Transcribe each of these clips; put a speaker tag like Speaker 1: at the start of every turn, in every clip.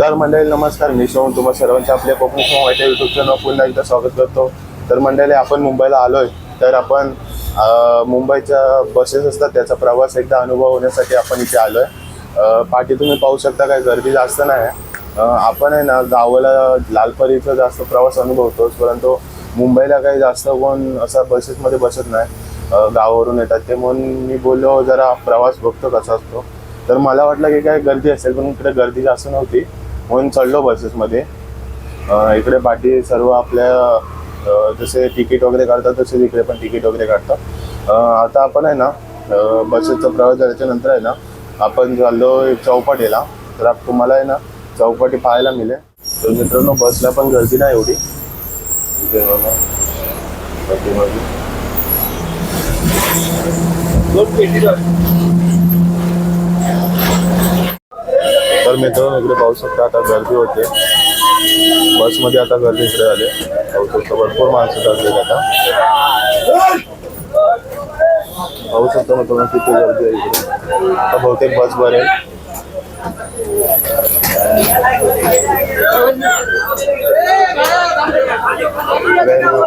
Speaker 1: तर मंडळी नमस्कार. मी शोन तुम्हा सर्वांच्या आपल्या कोकणी वाईट युट्यूब चॅनल पुन्हा एकदा स्वागत करतो. तर मंडळी आपण मुंबईला आलोय. तर आपण मुंबईच्या बसेस असतात त्याचा प्रवास एकदा अनुभव होण्यासाठी आपण इथे आलोय. आहे पाठी तुम्ही पाहू शकता काय गर्दी जास्त नाही आहे. आपण आहे ना गावाला लालपरीचा जास्त प्रवास अनुभवतोच. परंतु मुंबईला काही जास्त कोण असा बसेसमध्ये बसत नाही. गावावरून येतात. ते म्हणून मी बोललो हो, जरा प्रवास बघतो कसा असतो. तर मला वाटलं की काय गर्दी असेल पण इकडे गर्दी जास्त नव्हती. होऊन चढलो बसेसमध्ये. इकडे पाठी सर्व आपल्या जसे तिकीट वगैरे काढतात तसे इकडे पण तिकीट वगैरे काढतात. आता आपण आहे ना बसेसचा प्रवास झाल्याच्यानंतर आहे ना आपण चाललो चौपाटीला. तर आप- तुम्हाला आहे ना चौपाटी पाहायला मिळेल. तर मित्रांनो बसला पण गर्दी नाही एवढी. इथे बघा. तर मित्रांनो इकडे पाहू शकता आता गर्दी होते. बसमध्ये आता गर्दी इकडे आले पाहू शकता भरपूर माणसं गर्दी आता. पाहू शकता मित्रांनो किती गर्दी आहे इकडे. आता बहुतेक बस इकडे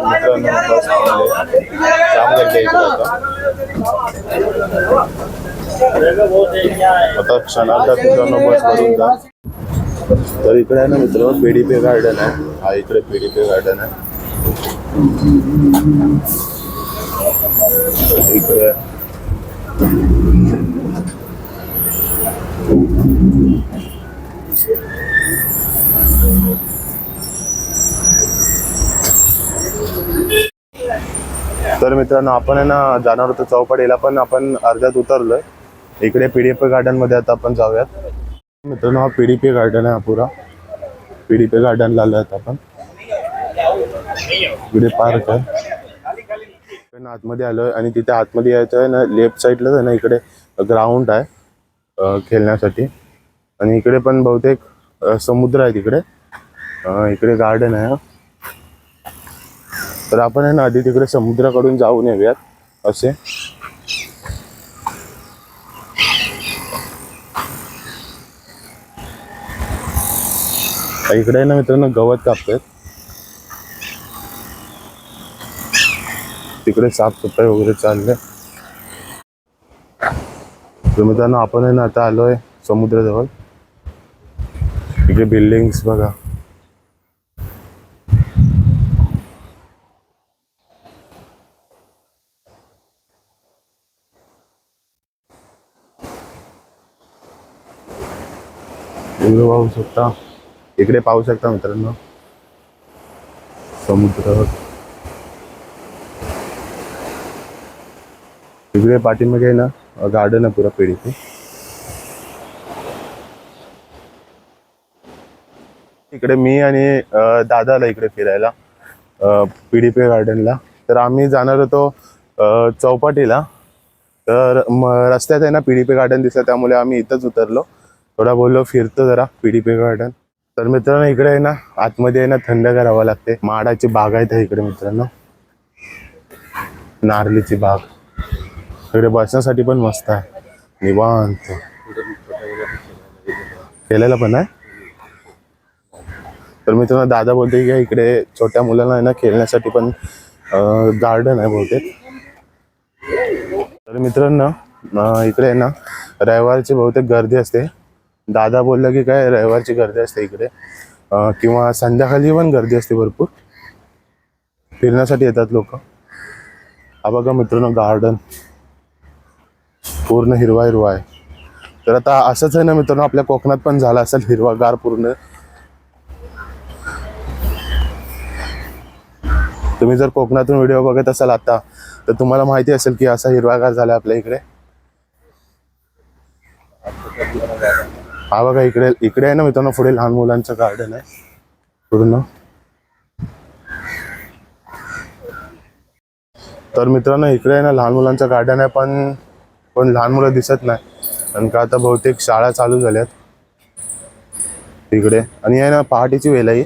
Speaker 1: मित्रांनो, बस इकडे आता. आता क्षणार्धात मित्रांनो बस भरून जा. तर इकडे आहे ना मित्र पीडीपी गार्डन आहे. हा इकडे पीडीपी गार्डन आहे. इकडे तर मित्रांनो आपण आहे ना जाणार होतो चौपाटीला पण आपण अर्ध्यात उतरलोय. इकडे पीडीपी गार्डनमध्ये आता आपण जाऊयात. मित्रांनो हा पीडीपी गार्डन आहे हा पुरा पीडीपी गार्डनला आलो आता आपण. इकडे पार्क आहे. आतमध्ये आलोय आणि तिथे आतमध्ये यायचं आहे ना लेफ्ट साईडलाच आहे ना इकडे ग्राउंड आहे खेळण्यासाठी. आणि इकडे पण बहुतेक समुद्र आहे तिकडे. इकडे गार्डन आहे तर आपण आहे ना आधी तिकडे समुद्राकडून जाऊन येऊयात असे. इकडे ना मित्रांनो गवत कापतात तिकडे साफसफाई वगैरे चालले तर मित्रांनो आपण आहे ना आता आलोय समुद्राजवळ. इकडे बिल्डिंग्स बघा. पाहू शकता. इकडे पाहू शकता मित्रांनो. समुद्र. इकडे पाठीमागे ना गार्डन आहे पुरा पेढीचे इकडे मी आणि दादाला इकडे फिरायला पीडीपी गार्डनला तर आम्ही जाणार होतो चौपाटीला. तर म रस्त्यात आहे ना पीडीपी गार्डन दिसलं त्यामुळे आम्ही इथंच उतरलो. थोडा बोललो फिरतो जरा पीडीपी गार्डन तर मित्रांनो इकडे आहे ना आतमध्ये आहे ना थंड करावं लागते. माडाची बाग आहे इकडे मित्रांनो. नारळीची बाग. इकडे बसण्यासाठी पण मस्त आहे. निवांत. केलेलं पण आहे. तर मित्रांनो दादा बोलते की इकडे छोट्या मुलांना आहे ना खेळण्यासाठी पण गार्डन आहे बहुतेक. तर मित्रांनो इकडे आहे ना रविवारची बहुतेक गर्दी असते. दादा बोललं की काय रविवारची गर्दी असते इकडे. किंवा संध्याकाळी पण गर्दी असते भरपूर. फिरण्यासाठी येतात लोक. हा बघा मित्रांनो गार्डन पूर्ण हिरवा हिरवा आहे. तर आता असंच आहे ना मित्रांनो आपल्या कोकणात पण झाला असेल हिरवागार पूर्ण. तुम्ही जर कोकणातून व्हिडिओ बघत असाल आता तर तुम्हाला माहिती असेल की असा हिरवागार झाला आपल्या इकडे. हा बघा इकडे इकडे आहे ना मित्रांनो पुढे लहान मुलांचं गार्डन आहे. पूर्ण तर मित्रांनो इकडे आहे ना लहान मुलांचं गार्डन आहे पण पण लहान मुलं दिसत नाही. कारण का आता बहुतेक शाळा चालू झाल्यात. इकडे. आणि आहे ना पहाटेची वेळ आहे.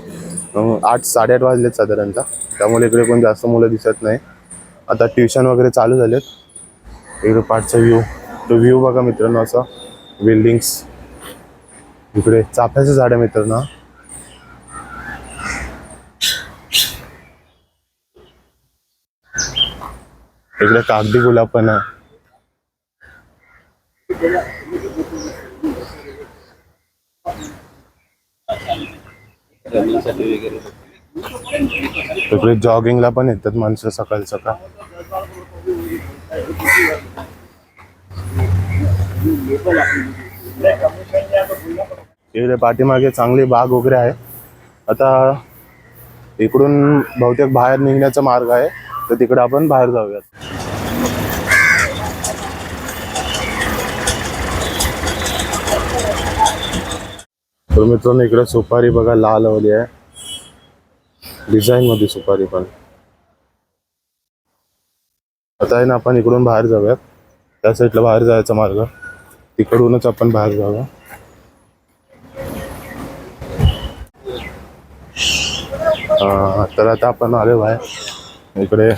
Speaker 1: आठ साडेआठ वाजलेत साधारणतः. त्यामुळे इकडे कोण जास्त मुलं दिसत नाही. आता ट्युशन वगैरे चालू झालेत. इकडे पाठचा व्ह्यू तो व्ह्यू बघा मित्रांनो असा. बिल्डिंग्स इकडे चाफ्याचं झाड आहे मित्रांनो. इकडे कागदी गुलाब पण आहे. तिकडे जॉगिंगला पण येतात माणसं सकाळ सकाळ. इकडे पाठीमागे चांगली बाग वगैरे आहे. आता इकडून बहुतेक बाहेर निघण्याचा मार्ग आहे. तर तिकडे आपण बाहेर जाऊयात. तर मित्रांनो इकडे सुपारी बघा लाल हवली आहे. डिझाईन मध्ये सुपारी पण. आता आहे ना आपण इकडून बाहेर जाऊयात. त्या साईडला बाहेर जायचा मार्ग. तिकडूनच आपण बाहेर जाऊया. तर आता आपण आलो बाहेर. इकडे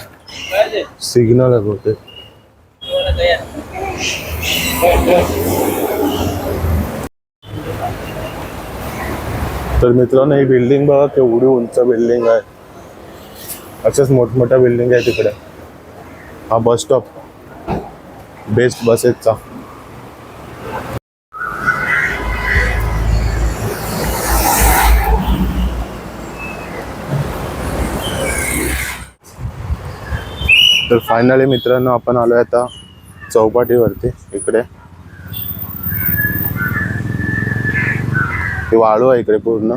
Speaker 1: सिग्नल आहे तर मित्रांनो ही बिल्डिंग बघा केवढी उंच बिल्डिंग आहे. अशाच मोठमोठ्या बिल्डिंग आहे तिकडे. हा बस स्टॉप बेस्ट बसेसचा तर फायनली मित्रांनो आपण आलोय आता चौपाटीवरती इकडे. वाळू आहे इकडे पूर्ण.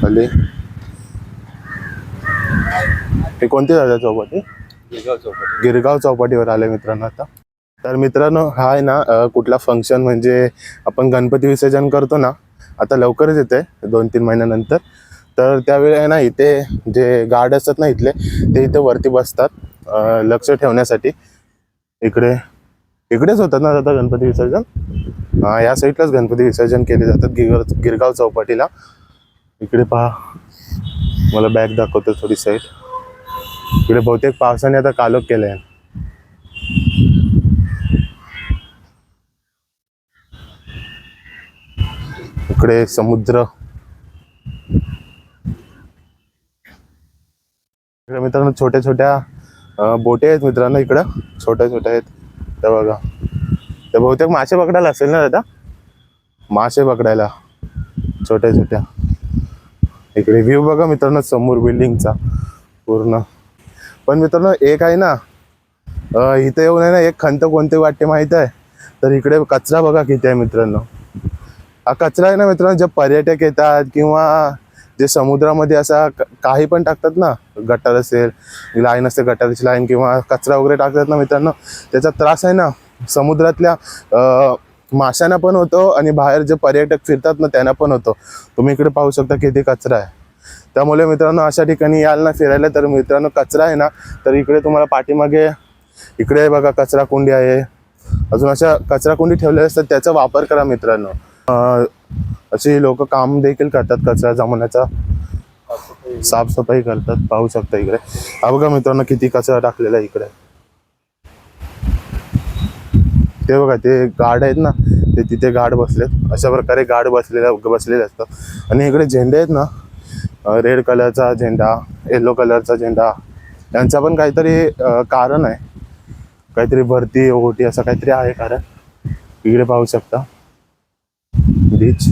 Speaker 1: खाली. हे कोणती जागा चौपाटी?
Speaker 2: गिरगाव चौपाटी.
Speaker 1: गिरगाव चौपाटीवर आले मित्रांनो आता. तर मित्रांनो हा आहे ना कुठला फंक्शन म्हणजे आपण गणपती विसर्जन करतो ना आता लवकरच येते दोन तीन महिन्यानंतर. तर त्यावेळी आहे ना इथे जे गार्ड असतात ना इथले ते इथे वरती बसतात लक्ष ठेवण्यासाठी. इकडे इकडेच होतात ना आता गणपती विसर्जन? या साईडलाच गणपती विसर्जन केले जातात गिर गिरगाव चौपाटीला. इकडे पहा मला बॅग दाखवतो थोडी साईड इकडे बहुतेक पावसाने आता कालोख आहे इकडे समुद्र. इकडे मित्रांनो छोट्या छोट्या बोटे आहेत मित्रांनो इकडं. छोट्या छोट्या आहेत. त्या बघा. त्या बहुतेक मासे पकडायला असेल ना दादा? मासे पकडायला. छोट्या छोट्या. इकडे व्ह्यू बघा मित्रांनो समोर बिल्डिंगचा पूर्ण. पण मित्रांनो एक आहे ना इथं इथे येऊन आहे ना एक खंत कोणते वाटते माहीत आहे? तर इकडे कचरा बघा किती आहे मित्रांनो. हा कचरा आहे ना मित्रांनो जे पर्यटक येतात किंवा जे समुद्रामध्ये असा क- काही पण टाकतात ना गटार असेल लाईन असते गटाराची लाईन किंवा कचरा वगैरे टाकतात ना मित्रांनो त्याचा त्रास आहे ना. समुद्रातल्या माशांना पण होतो आणि बाहेर जे पर्यटक फिरतात ना त्यांना पण होतो. तुम्ही इकडे पाहू शकता किती कचरा आहे. त्यामुळे मित्रांनो अशा ठिकाणी याल ना फिरायला तर मित्रांनो कचरा आहे ना तर इकडे तुम्हाला पाठीमागे इकडे बघा कचरा कुंडी आहे. अजून अशा कचरा कुंडी ठेवलेल्या असतात त्याचा वापर करा मित्रांनो. असे लोक काम देखील करतात कचरा जमवण्याचा. साफसफाई करतात पाहू शकता इकडे. हा बघा मित्रांनो किती कचरा टाकलेला आहे इकडे. ते बघा ते गाड आहेत ना ते तिथे गाड बसलेत. अशा प्रकारे गाड बसलेल्या बसलेले असतात. आणि इकडे झेंडे आहेत ना रेड कलरचा झेंडा येलो कलरचा झेंडा यांचा पण काहीतरी कारण आहे. काहीतरी भरती ओटी असं काहीतरी आहे कारण. इकडे पाहू शकता. बीच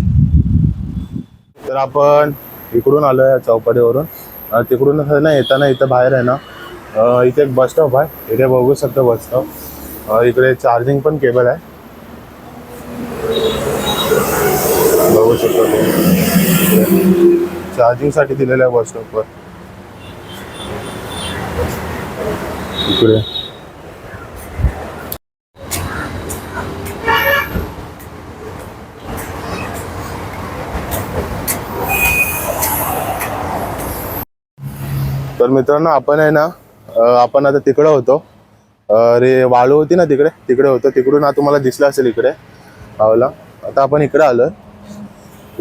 Speaker 1: तर आपण इकडून आलो या चौपाटीवरून. तिकडून ना येताना इथं बाहेर आहे ना इथे एक बस स्टॉप आहे. इथे बघू शकता बस स्टॉप. इकडे चार्जिंग पण केबल आहे. बघू शकतो चार्जिंगसाठी दिलेलं आहे बस स्टॉपवर. इकडे. तर मित्रांनो आपण आहे ना आपण आता तिकडं होतो. रे वाळू होती ना तिकडे? तिकडे होतो. तिकडून हा तुम्हाला दिसला असेल इकडे पावला आता आपण इकडे आलो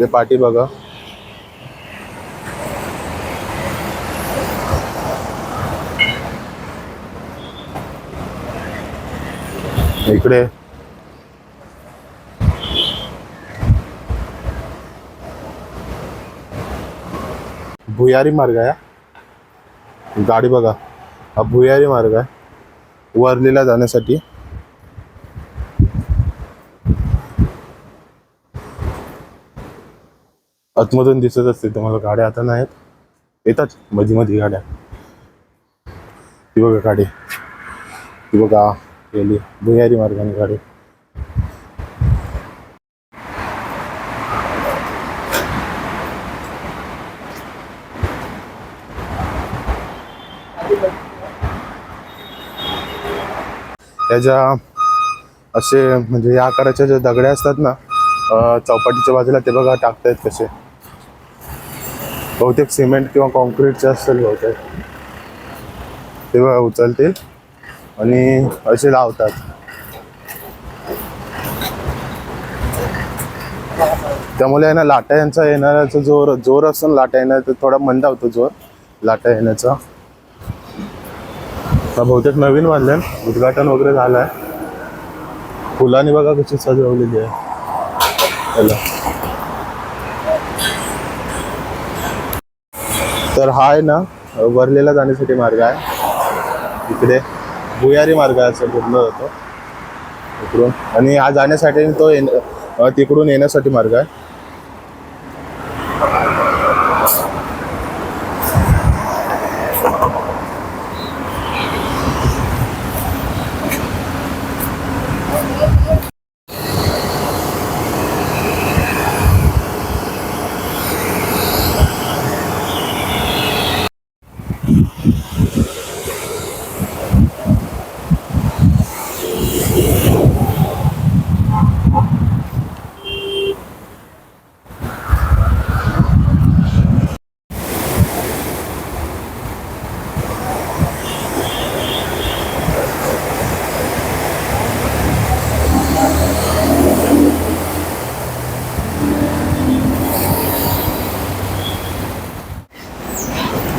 Speaker 1: रे पाठी बघा. इकडे. भुयारी मार्ग आहे गाडी बघा. हा भुयारी मार्ग आहे. वरलीला जाण्यासाठी. आतमधून दिसत असते तुम्हाला गाड्या आता नाहीत. येतात मधी मधी गाड्या. ती बघा गाडी. ती बघा गेली. भुयारी मार्गाने गाडी. त्याच्या असे म्हणजे या आकाराच्या ज्या दगड्या असतात ना चौपाटीच्या बाजूला ते बघा टाकतायत कसे. बहुतेक सिमेंट किंवा कॉन्क्रीटचे असेल बहुतेक. ते बघा उचलतील आणि असे लावतात. त्यामुळे आहे ना लाटा यांचा येणाऱ्याचा जोर जोर असतो ना लाटा येण्याचा थोडा मंद होतो जोर लाटा येण्याचा. हा बहुतेक नवीन बांधलं उद्घाटन वगैरे झालं आहे फुलांनी बघा कशी सजवलेली आहे. त्याला तर हा आहे ना वरलेला जाण्यासाठी मार्ग आहे. इकडे भुयारी मार्ग आहे असं बोललं जातो. इकडून. आणि हा जाण्यासाठी तो तिकडून येण्यासाठी मार्ग आहे.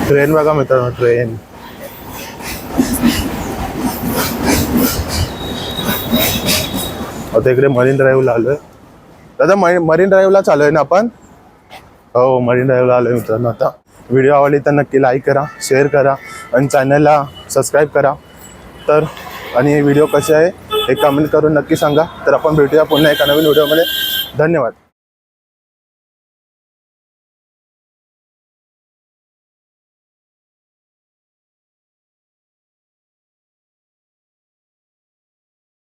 Speaker 1: ट्रेन बघा मित्रांनो ट्रेन आता इकडे मरीन ड्राईव्हला आलोय. दादा मरीन ड्राईव्हला चालू आहे ना आपण? हो मरीन ड्राईव्हला आलोय मित्रांनो आता. व्हिडिओ आवडली तर नक्की लाईक करा शेअर करा आणि चॅनलला सबस्क्राईब करा. तर आणि व्हिडिओ कसे आहे हे कमेंट करून नक्की सांगा. तर आपण भेटूया पुन्हा एका नवीन व्हिडिओमध्ये धन्यवाद.